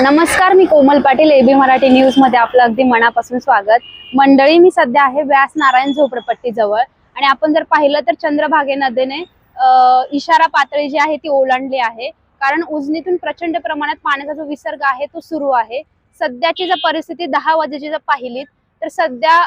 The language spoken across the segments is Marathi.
नमस्कार मी कोमल पाटील एबी मराठी न्यूजमध्ये आपलं अगदी मनापासून स्वागत. मंडळी मी सध्या आहे व्यास नारायण झोपडपट्टी जवळ. आणि आपण जर पाहिलं तर चंद्रभागे नदीने इशारा पातळी जी आहे ती ओलांडली आहे. कारण उजनीतून प्रचंड प्रमाणात पाण्याचा जो विसर्ग आहे तो सुरू आहे. सध्याची जर परिस्थिती दहा वाजेची जर पाहिलीत तर सध्या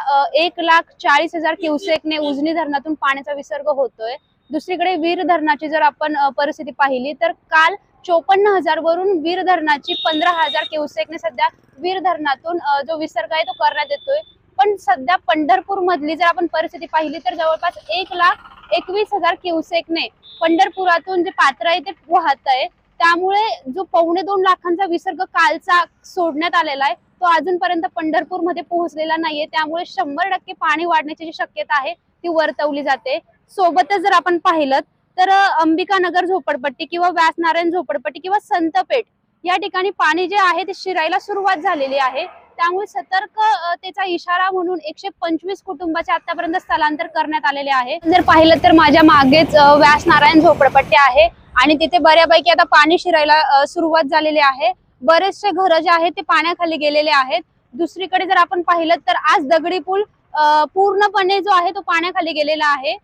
एक लाख चाळीस हजार क्युसेकने उजनी धरणातून पाण्याचा विसर्ग होतोय. दुसरीकडे वीर धरणाची जर आपण परिस्थिती पाहिली तर काल चोपन्न हजार वरून वीर धरणाची पंधरा हजार क्युसेकने सध्या वीर धरणातून जो विसर्ग आहे तो करण्यात येतोय. पण सध्या पंढरपूर मधली जर आपण परिस्थिती पाहिली तर जवळपास एक लाख एकवीस हजार क्युसेकने पंढरपुरातून जे पात्र आहे ते वाहत आहे. त्यामुळे जो पावणे दोन लाखांचा विसर्ग कालचा सोडण्यात आलेला आहे तो अजूनपर्यंत पंढरपूरमध्ये पोहोचलेला नाहीये. त्यामुळे शंभर टक्के पाणी वाढण्याची जी शक्यता आहे ती वर्तवली जाते. सोबतच जर आपण पाहिलं तर अंबिकानगर अंबिका नगर झोपडपट्टी किंवा व्यासनारायण झोपडपट्टी किंवा संतपेठ या ठिकाणी पाणी जे आहे ते शिरायला सुरुवात झालेली आहे. त्यामुळे सतर्क त्याचा इशारा म्हणून एकशे पंचवीस कुटुंबाचे आतापर्यंत स्थलांतर करण्यात आलेले आहे. जर पाहिलं तर माझ्या मागेच व्यासनारायण झोपडपट्टी आहे. आणि तिथे बऱ्यापैकी आता पाणी शिरायला सुरुवात झालेली आहे. बरेचसे घरं जे आहेत ते पाण्याखाली गेलेले आहेत. दुसरीकडे जर आपण पाहिलं तर आज दगडी पूल पूर्णपणे जो आहे तो पाण्याखाली गेलेला आहे.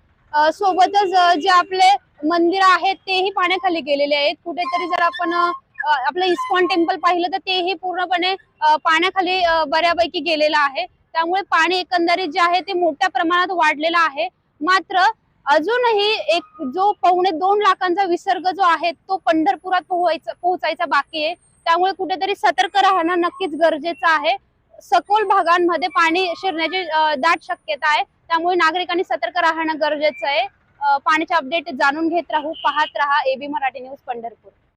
सोबतच जे आपले मंदिर आहेत तेही पाण्याखाली गेलेले आहेत. कुठेतरी जर आपण आपलं इस्कॉन टेम्पल पाहिलं तर तेही पूर्णपणे पाण्याखाली बऱ्यापैकी गेलेलं आहे. त्यामुळे पाणी एकंदरीत जे आहे ते मोठ्या प्रमाणात वाढलेलं आहे. मात्र अजूनही एक जो पावणे दोन लाखांचा विसर्ग जो आहे तो पंढरपुरात पोहायचा पोहोचायचा बाकी आहे. त्यामुळे कुठेतरी सतर्क राहणं नक्कीच गरजेचं आहे. सखोल भागांमध्ये पाणी शिरण्याची दाट शक्यता आहे. त्यामुळे नागरिकांनी सतर्क राहणं गरजेचं आहे. पाण्याचे अपडेट जाणून घेत राहू पाहत राहा. AB Marathi news Pandharpur.